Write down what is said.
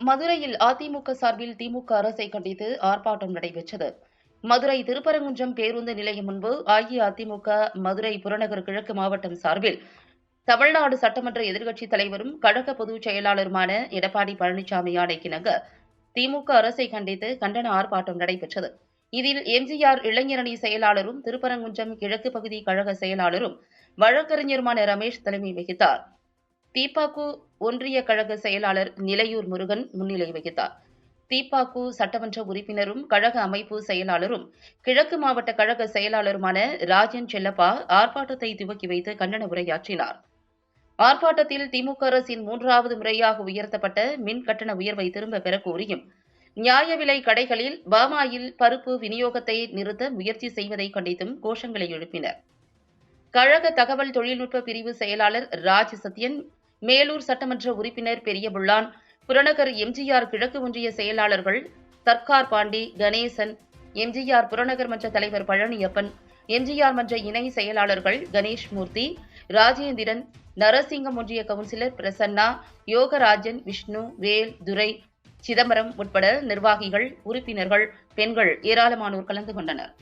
மதுரையில் அதிமுக சார்பில் திமுக அரசை கண்டித்து ஆர்ப்பாட்டம் நடைபெற்றது. மதுரை திருப்பரங்குன்றம் பேருந்து நிலையம் முன்பு அஇஅதிமுக மதுரை புறநகர் கிழக்கு மாவட்டம் சார்பில் தமிழ்நாடு சட்டமன்ற எதிர்க்கட்சித் தலைவரும் கழக பொதுச் செயலாளருமான எடப்பாடி பழனிசாமி ஆணைக்கிணங்க திமுக அரசை கண்டித்து கண்டன ஆர்ப்பாட்டம் நடைபெற்றது. இதில் எம்ஜிஆர் இளைஞரணி செயலாளரும் திருப்பரங்குன்றம் கிழக்கு பகுதி கழக செயலாளரும் வழக்கறிஞருமான ரமேஷ் தலைமை வகித்தார். தீப்பாக்கு ஒன்றிய கழக செயலாளர் நிலையூர் முருகன் முன்னிலை வகித்தார். தீப்பாக்கு சட்டமன்ற உறுப்பினரும் கழக அமைப்பு செயலாளரும் கிழக்கு மாவட்ட கழக செயலாளருமான ராஜன் செல்லப்பா ஆர்ப்பாட்டத்தை துவக்கி வைத்து கண்டன உரையாற்றினார். ஆர்ப்பாட்டத்தில் திமுக அரசின் மூன்றாவது முறையாக உயர்த்தப்பட்ட மின் கட்டண உயர்வை திரும்ப பெற கோரியும் நியாய விலை கடைகளில் பாமாயில் பருப்பு விநியோகத்தை நிறுத்த முயற்சி செய்வதை கண்டித்தும் கோஷங்களை எழுப்பினர். கழக தகவல் தொழில்நுட்ப பிரிவு செயலாளர் ராஜ் சத்யன் மேலூர் சட்டமன்ற உறுப்பினர் பெரியபுள்ளான் புறநகர் எம்ஜிஆர் கிழக்கு ஒன்றிய செயலாளர்கள் சர்க்கார் பாண்டி கணேசன் எம்ஜிஆர் புறநகர் மன்ற தலைவர் பழனியப்பன் எம்ஜிஆர் மன்ற இணை செயலாளர்கள் கணேஷ் மூர்த்தி ராஜேந்திரன் நரசிங்கம் ஒன்றிய கவுன்சிலர் பிரசன்னா யோகராஜன் விஷ்ணு வேல் துரை சிதம்பரம் உட்பட நிர்வாகிகள் உறுப்பினர்கள் பெண்கள் ஏராளமானோர் கலந்து கொண்டனர்.